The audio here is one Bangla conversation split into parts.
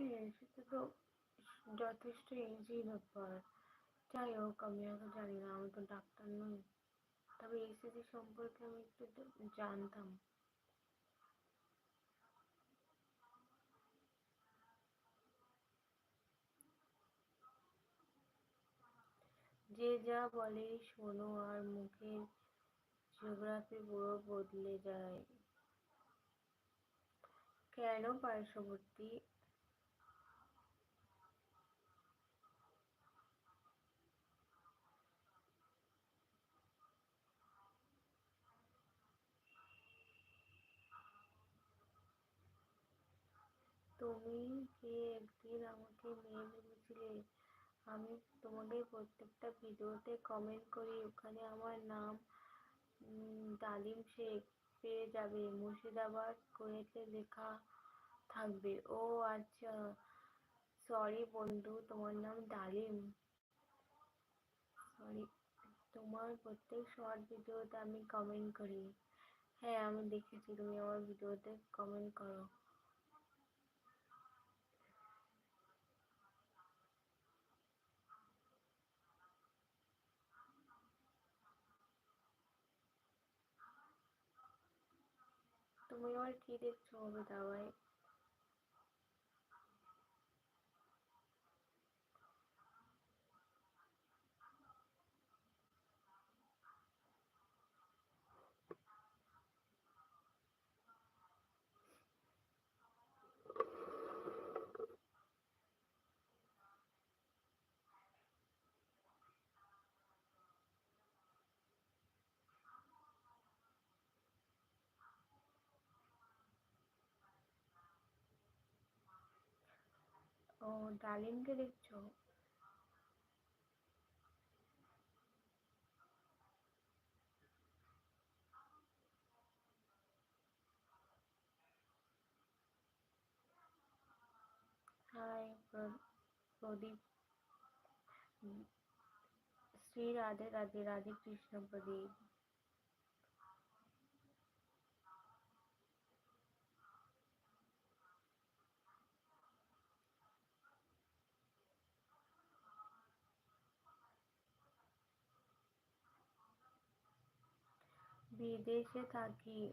সেটা তো যথেষ্ট ইজি ব্যাপার। যাই হোক, আমি অত জানি না, আমি তো ডাক্তার নই। তবে ইসিজি সম্পর্কে আমি একটু জানতাম। যে যা বলে শোনো আর মুখের জিওগ্রাফি পুরো বদলে যায়। কেন পার্শ্ববর্তী তুমি কি একদিন আমাকে মেয়ে ভেবেছিলে আমি তোমাদের প্রত্যেকটা ভিডিওতে কমেন্ট করি, ওখানে আমার নাম ডালিম শেখ পেয়ে যাবে। মুর্শিদাবাদ কুয়েতে লেখা থাকবে। ও আচ্ছা সরি বন্ধু, তোমার নাম ডালিম। সরি তোমার প্রত্যেক শর্ট ভিডিওতে আমি কমেন্ট করি। হ্যাঁ আমি দেখেছি, তুমি আমার ভিডিওতে কমেন্ট করো। তুমি আমার কি দেখছ হবে ডালিমকে দেখছ? হাই প্রদীপ। শ্রী রাধে রাধে রাধে কৃষ্ণ প্রদীপ। বিদেশে থাকি।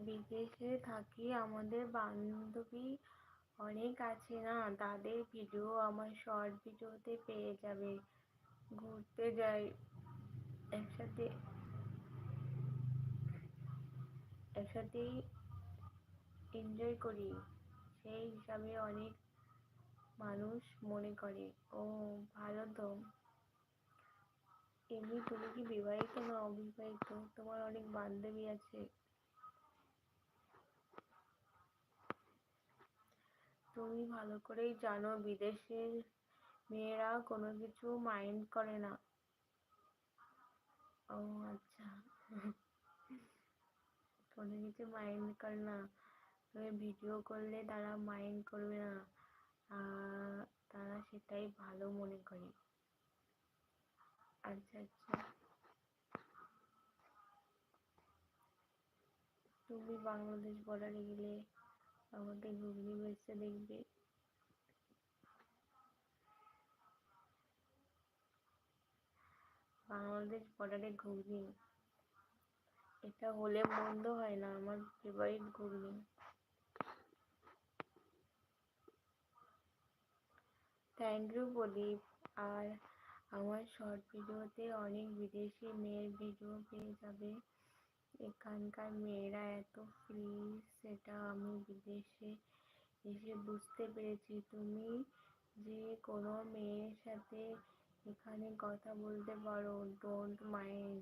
বিদেশে থাকি, আমাদের বান্ধবী অনেক আছে না? তাদের ভিডিও আমার শর্ট ভিডিওতে পেয়ে যাবে। ঘুরতে যাই। একসাথে, একসাথেই এনজয় করি। সেই হিসাবে অনেক মানুষ মনে করে। ও, ভালো তো। এমনি তুমি কি বিবাহিত না অবিবাহিত? তোমার অনেক বান্ধবী আছে। তুমি ভালো করেই জানো, বিদেশের মেয়েরা কোনো কিছু মাইন্ড করে না। ও আচ্ছা। কোনো কিছু মাইন্ড করে না। তবে ভিডিও করলে তারা মাইন্ড করবে না। তারা সেটাই ভালো মনে করে। আচ্ছা আচ্ছা। তুমি বাংলাদেশ বর্ডারে গেলে আমাকে ঘুগনি বেচতে দেখবে। বাংলাদেশ বর্ডারে ঘুগনি এটা হলে মন্দ হয় না, আমার favourite ghugni thank you Pradip. আর আমার শর্ট ভিডিওতে অনেক বিদেশি মেয়ের ভিডিও পেয়ে যাবে। এখানকার মেয়েরা এত ফ্রি সেটা আমি বিদেশে এসে বুঝতে পেরেছি। তুমি যে কোনো মেয়ের সাথে এখানে কথা বলতে পারো ডোন্ট মাইন্ড